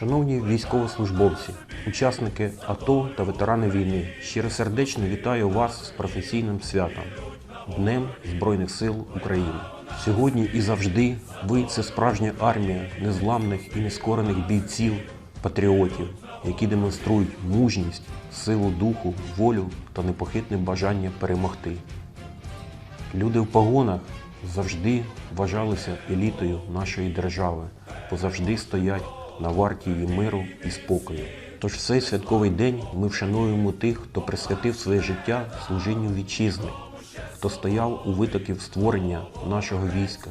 Шановні військовослужбовці, учасники АТО та ветерани війни, щиросердечно вітаю вас з професійним святом Днем Збройних сил України. Сьогодні і завжди ви це справжня армія незламних і нескорених бійців, патріотів, які демонструють мужність, силу духу, волю та непохитне бажання перемогти. Люди в погонах завжди вважалися елітою нашої держави, бо стоять на варті її миру і спокою. Тож в цей святковий день ми вшануємо тих, хто присвятив своє життя служінню вітчизни, хто стояв у витоків створення нашого війська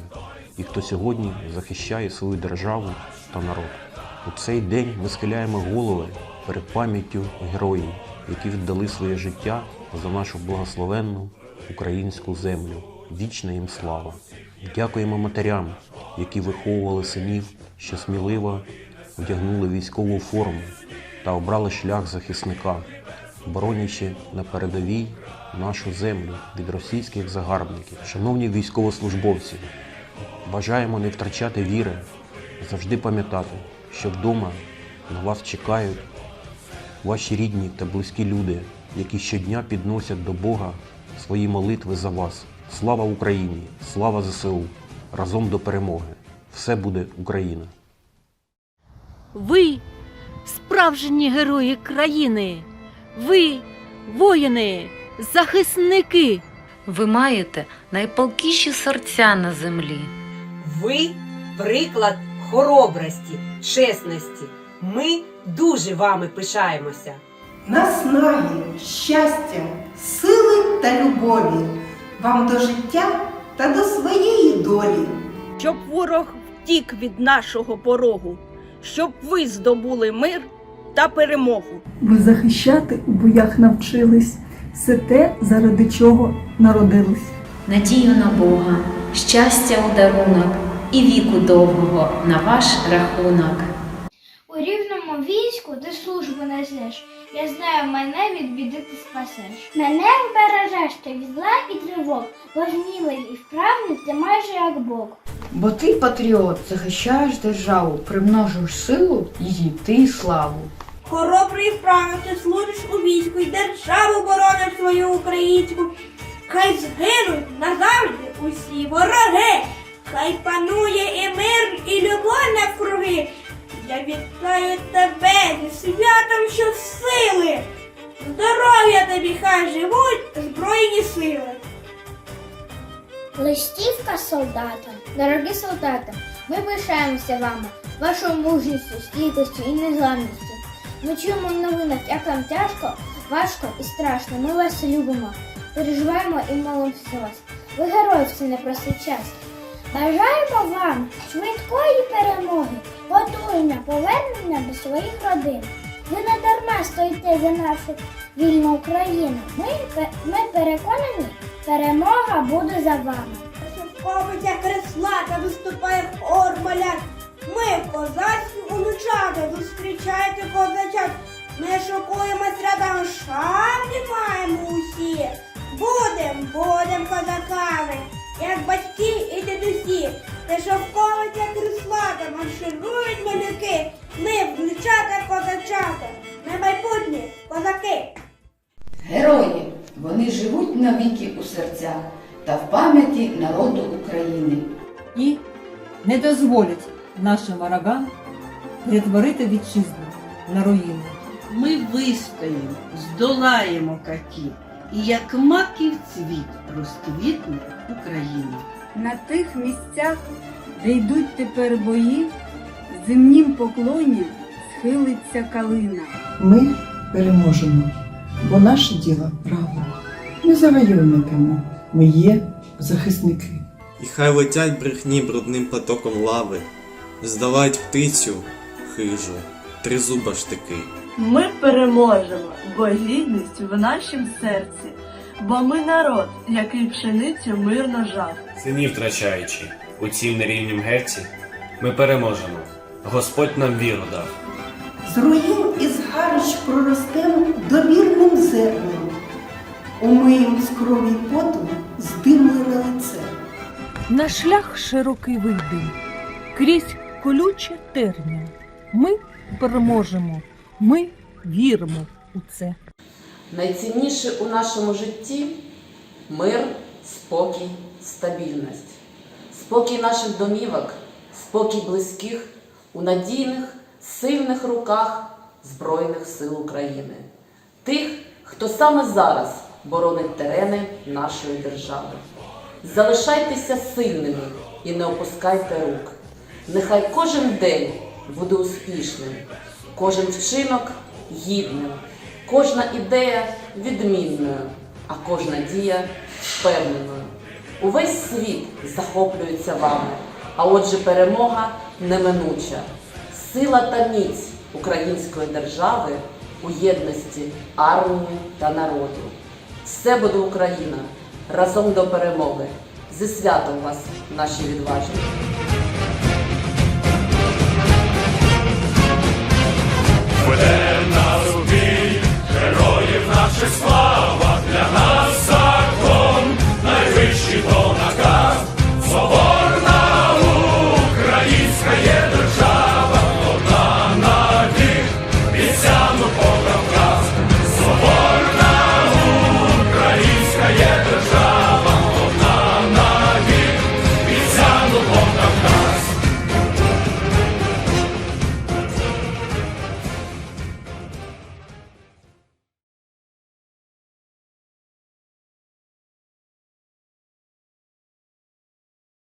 і хто сьогодні захищає свою державу та народ. У цей день ми схиляємо голови перед пам'яттю героїв, які віддали своє життя за нашу благословенну українську землю. Вічна їм слава. Дякуємо матерям, які виховували синів, що сміливо одягнули військову форму та обрали шлях захисника, боронячи на передовій нашу землю від російських загарбників. Шановні військовослужбовці, бажаємо не втрачати віри, завжди пам'ятати, що вдома на вас чекають ваші рідні та близькі люди, які щодня підносять до Бога свої молитви за вас. Слава Україні! Слава ЗСУ! Разом до перемоги! Все буде Україна! Ви справжні герої країни. Ви воїни, захисники. Ви маєте найпалкіші серця на землі. Ви приклад хоробрості, чесності. Ми дуже вами пишаємося. наснаги, щастя, сили та любові вам до життя та до своєї долі. щоб ворог втік від нашого порогу, щоб ви здобули мир та перемогу. Ви захищати у боях навчились, все те, заради чого народились. Надію на Бога, щастя у дарунок і віку довгого на ваш рахунок. У рівному війську ти службу несеш. Я знаю, мене від біди ти спасеш. Мене вбережеш ти від зла і тривог, бо вмілий і вправний ти майже як Бог. Бо ти патріот, захищаєш державу, примножуєш силу її ти і славу. Хоробрий і ти служиш у війську і державу борониш свою українську. Хай згинуть назавжди усі вороги, хай панує і мир, і любов навкруги. Я вітаю тебе зі святом щосили. Здоров'я тобі хай живуть збройні сили. Листівка солдата. Дорогі солдати, ми пишаємося вами, вашою мужністю, стійкостю і незламністю. Ми чуємо в новинах, як вам тяжко, важко і страшно. Ми вас любимо, переживаємо і молимося вас. Ви герої в цей непростий час. Бажаємо вам швидкої перемоги, готуємо повернення до своїх родин. Ви не дарма стоїте за нашу вільну Україну. Ми, ми переконані, перемога буде за вами. Шовковиця кресла та виступає хор малят. Ми козацькі онучата, зустрічайте козачат. Ми шокуємо святами, шаблі маємо усі. Будем, будем козаками, як батьки і дідусі. Та шовковиця кресла та марширують малюки. Ми внучата козачата, ми майбутні козаки. Герої, вони живуть навіки у серцях та в пам'яті народу України. і не дозволять нашим ворогам перетворити вітчизну на руїни. Ми вистоїмо, здолаємо катів, і як маків цвіт розквітне Україна. На тих місцях, де йдуть тепер бої, земнім поклоні схилиться калина. Ми переможемо, бо наше діло право. Ми завойовниками, ми є захисники. І хай летять брехні брудним потоком лави, здавають птицю хижу, тризуба штики. Ми переможемо, бо гідність в нашім серці, бо ми народ, який пшеницю мирно жав. Синів втрачаючи у цім нерівнім герці, ми переможемо. Господь нам віру дав. З руїн і згарищ проростем добірним зерном. Умиєм з крові поту здимлене лице. На шлях широкий вийдем, крізь колюче терня. Ми переможемо. Ми віримо у це. Найцінніше у нашому житті мир, спокій, стабільність. Спокій наших домівок, спокій близьких у надійних, сильних руках Збройних сил України. Тих, хто саме зараз боронить терени нашої держави. Залишайтеся сильними і не опускайте рук. Нехай кожен день буде успішним, кожен вчинок гідним, кожна ідея відмінною, а кожна дія впевненою. Увесь світ захоплюється вами, а отже, перемога неминуча. Сила та міць української держави у єдності армії та народу. Все буде Україна разом до перемоги. Зі святом вас, наші відважні! With